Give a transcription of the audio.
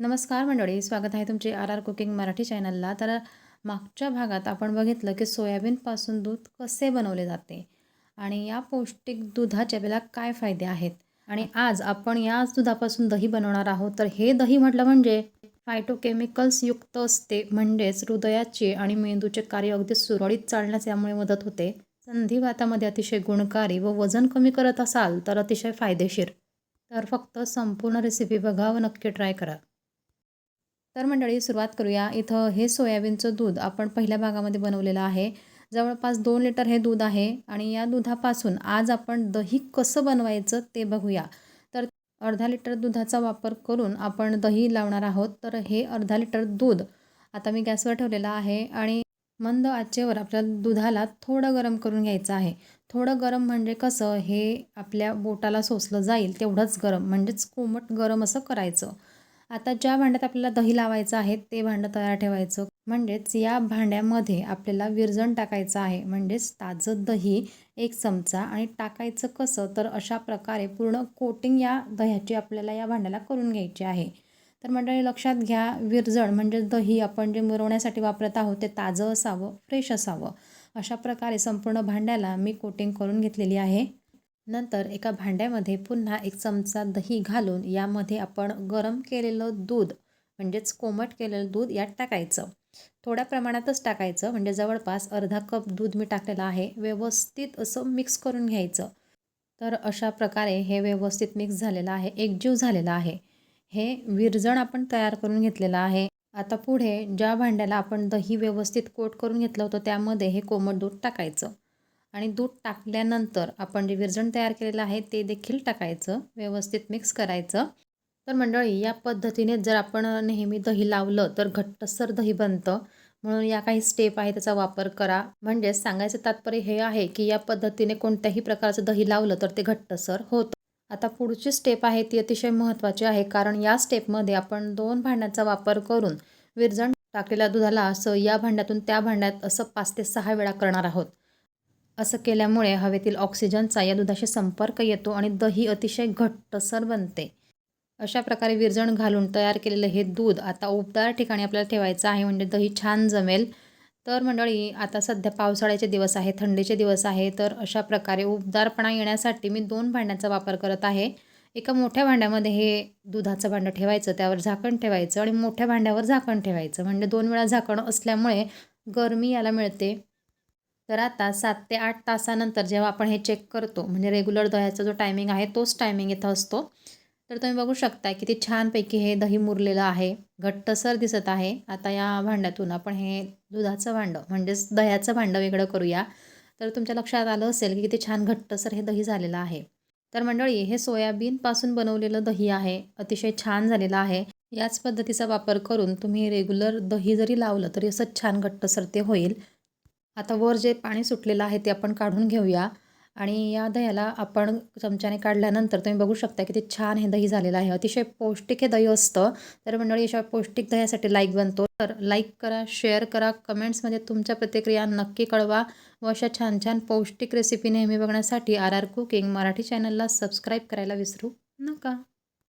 नमस्कार मंडळी स्वागत आहे तुमचे आर आर कुकिंग मराठी चॅनलला. तर मागच्या भागात आपण बघितलं की सोयाबीनपासून दूध कसे बनवले जाते आणि या पौष्टिक दुधाचे आपल्याला काय फायदे आहेत? आणि आज आपण याच दुधापासून दही बनवणार आहोत. तर हे दही म्हटलं म्हणजे फायटोकेमिकल्स युक्त असते म्हणजेच हृदयाचे आणि मेंदूचे कार्य अगदी सुरळीत चालण्यास यामुळे मदत होते. संधिवातामध्ये अतिशय गुणकारी व वजन कमी करत असाल तर अतिशय फायदेशीर. तर फक्त संपूर्ण रेसिपी बघा व नक्की ट्राय करा. तर मंडळी सुरुवात करूया. इथं हे सोयाबीनचं दूध आपण पहिल्या भागामध्ये बनवलेलं आहे. जवळपास दोन लिटर हे दूध आहे आणि या दुधापासून आज आपण दही कसं बनवायचं ते बघूया. तर अर्धा लिटर दुधाचा वापर करून आपण दही लावणार आहोत. तर हे अर्धा लिटर दूध आता मी गॅसवर ठेवलेलं आहे आणि मंद आचेवर आपल्या दुधाला थोडं गरम करून घ्यायचं आहे. थोडं गरम म्हणजे कसं? हे आपल्या बोटाला सोसलं जाईल तेवढंच गरम म्हणजेच कोमट गरम असं करायचं. आता ज्या भांड्यात आपल्याला दही लावायचं आहे ते भांडं तयार ठेवायचं. म्हणजेच या भांड्यामध्ये आपल्याला विरजण टाकायचं आहे. म्हणजेच ताजं दही एक चमचा आणि टाकायचं कसं तर अशा प्रकारे पूर्ण कोटिंग या दह्याची आपल्याला या भांड्याला करून घ्यायची आहे. तर मंडळी लक्षात घ्या विरजण म्हणजे दही आपण जे मुरवण्यासाठी वापरत आहोत ते ताजं असावं फ्रेश असावं. अशा प्रकारे संपूर्ण भांड्याला मी कोटिंग करून घेतलेली आहे. नंतर एका भांड्यामध्ये पुन्हा एक चमचा दही घालून यामध्ये आपण गरम केलेलं दूध म्हणजेच कोमट केलेलं दूध यात टाकायचं. थोड्या प्रमाणातच टाकायचं म्हणजे जवळपास अर्धा कप दूध मी टाकलेलं आहे व्यवस्थित असं मिक्स करून घ्यायचं. तर अशा प्रकारे हे व्यवस्थित मिक्स झालेलं आहे एकजीव झालेलं आहे. हे विरजण आपण तयार करून घेतलेलं आहे. आता पुढे ज्या भांड्याला आपण दही व्यवस्थित कोट करून घेतलं होतं त्यामध्ये हे कोमट दूध टाकायचं. आणि दूध टाकल्यानंतर आपण जे विरजण तयार केलेलं आहे ते देखील टाकायचं व्यवस्थित मिक्स करायचं. तर मंडळी या पद्धतीने जर आपण नेहमी दही लावलं तर घट्टसर दही बनतं. म्हणून या काही स्टेप आहे त्याचा वापर करा. म्हणजेच सांगायचं तात्पर्य हे आहे की या पद्धतीने कोणत्याही प्रकारचं दही लावलं तर ते घट्टसर होतं. आता पुढची स्टेप आहे ती अतिशय महत्त्वाची आहे कारण या स्टेपमध्ये आपण दोन भांड्याचा वापर करून विरजण टाकलेल्या दुधाला असं या भांड्यातून त्या भांड्यात असं पाच ते सहा वेळा करणार आहोत. असं केल्यामुळे हवेतील ऑक्सिजनचा या दुधाशी संपर्क येतो आणि दही अतिशय घट्टसर बनते. अशा प्रकारे विरजण घालून तयार केलेलं हे दूध आता उबदार ठिकाणी आपल्याला ठेवायचं आहे. म्हणजे दही छान जमेल. तर मंडळी आता सध्या पावसाळ्याचे दिवस आहे थंडीचे दिवस आहे. तर अशा प्रकारे उबदारपणा येण्यासाठी मी दोन भांड्याचा वापर करत आहे. एका मोठ्या भांड्यामध्ये हे दुधाचं भांडं ठेवायचं त्यावर झाकण ठेवायचं आणि मोठ्या भांड्यावर झाकण ठेवायचं. म्हणजे दोन वेळा झाकण असल्यामुळे गरमी याला मिळते. तर आता सात ते आठ तासानंतर जेव्हा आपण हे चेक करतो म्हणजे रेग्युलर दह्याचा जो टायमिंग आहे तोच टायमिंग इथं असतो. तर तुम्ही बघू शकता किती छानपैकी हे दही मुरलेलं आहे घट्टसर दिसत आहे. आता या भांड्यातून आपण हे दुधाचं भांडं म्हणजेच दह्याचं भांडं वेगळं करूया. तर तुमच्या लक्षात आलं असेल की किती छान घट्टसर हे दही झालेलं आहे. तर मंडळी हे सोयाबीनपासून बनवलेलं दही आहे अतिशय छान झालेलं आहे. याच पद्धतीचा वापर करून तुम्ही रेग्युलर दही जरी लावलं तरी असं छान घट्टसर ते होईल. आता वर जे पाणी सुटलेलं आहे ते आपण काढून घेऊया. आणि या दह्याला आपण चमच्याने काढल्यानंतर तुम्ही बघू शकता की ते छान हे दही झालेलं आहे. अतिशय पौष्टिक हे दही असतं. तर मंडळी अशा पौष्टिक दह्यासाठी लाईक बनतो. तर लाईक करा शेअर करा कमेंट्समध्ये तुमच्या प्रतिक्रिया नक्की कळवा व अशा छान छान पौष्टिक रेसिपी नेहमी बघण्यासाठी आर आर कुकिंग मराठी चॅनलला सबस्क्राईब करायला विसरू नका.